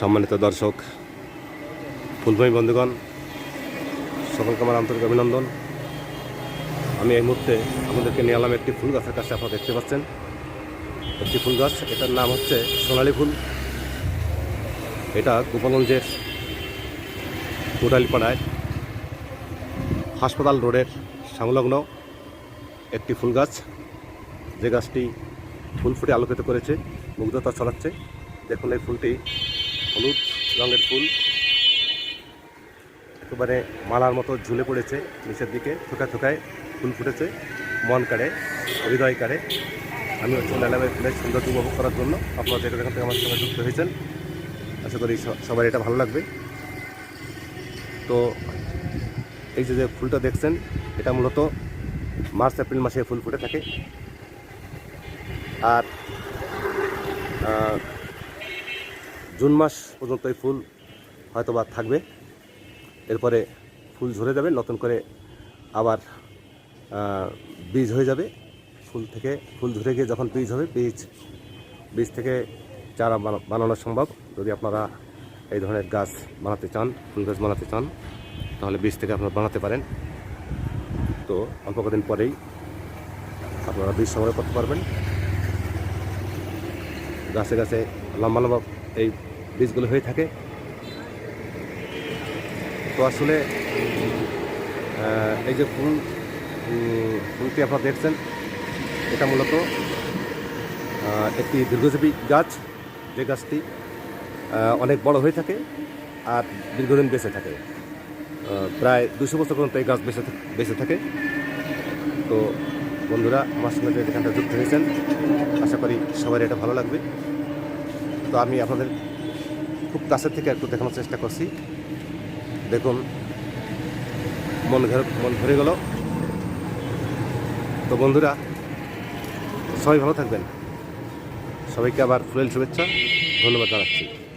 সম্মানিত দর্শক ফুলভূমি বন্ধুগণ, সকলকে আমার আন্তরিক অভিনন্দন। আমি এই মুহূর্তে আপনাদেরকে নিয়ে এলাম একটি ফুল গাছের কাছে, আপনারা দেখতে পাচ্ছেন। একটি ফুল গাছ, এটার নাম হচ্ছে সোনালী ফুল। এটা গোপালগঞ্জের কোটালিপাড়ায় হাসপাতাল রোডের সংলগ্ন একটি ফুল গাছ। যে গাছটি ফুল ফুটে আলোকিত করেছে, মুগ্ধতা ছড়াচ্ছে। দেখুন এই ফুলটি হলুদ রঙের ফুল। একেবারে মালার মতো ঝুলে পড়েছে নিচের দিকে, থোকা থোকায় ফুল ফুটেছে, মন কাড়ে, হৃদয় কাড়ে। আমি চলে এলাম ফুলের সৌন্দর্য উপভোগ করার জন্য। আপনারা যেটা যেখান থেকে আমার সঙ্গে যুক্ত হয়েছেন, আশা করি সবার এটা ভালো লাগবে। তো এই যে যে ফুলটা দেখছেন, এটা মূলত মার্চ, এপ্রিল মাসে ফুল ফুটে থাকে। আর জুন মাস পর্যন্ত এই ফুল হয়তো বা থাকবে। এরপরে ফুল ঝরে যাবে, নতুন করে আবার বীজ হয়ে যাবে। ফুল থেকে, ফুল ঝরে গিয়ে যখন বীজ হবে, বীজ বীজ থেকে চারা বানা- বানানো সম্ভব। যদি আপনারা এই ধরনের গাছ বানাতে চান, ফুল গাছ বানাতে চান, তাহলে বীজ থেকে আপনারা বানাতে পারেন। তো অল্প কদিন পরেই আপনারা বীজ সংগ্রহ করতে পারবেন। গাছে গাছে লম্বা লম্বা এই বীজগুলো হয়ে থাকে। তো আসলে এই যে ফুল ফুলটি আপনারা দেখছেন, এটা মূলত একটি দীর্ঘজীবী গাছ। যে গাছটি অনেক বড় হয়ে থাকে আর দীর্ঘদিন বেঁচে থাকে। প্রায় দুশো বছর পর্যন্ত এই গাছ বেঁচে বেঁচে থাকে। তো বন্ধুরা, আমার সঙ্গে যে যেখানটা যুক্ত হয়েছেন, আশা করি সবার এটা ভালো লাগবে। তো আমি আপনাদের খুব কাছের থেকে একটু দেখানোর চেষ্টা করছি। দেখুন, মন ঘর, মন ঘুরে গেল। তো বন্ধুরা, সবাই ভালো থাকবেন। সবাইকে আবার ফুলেল শুভেচ্ছা। ধন্যবাদ জানাচ্ছি।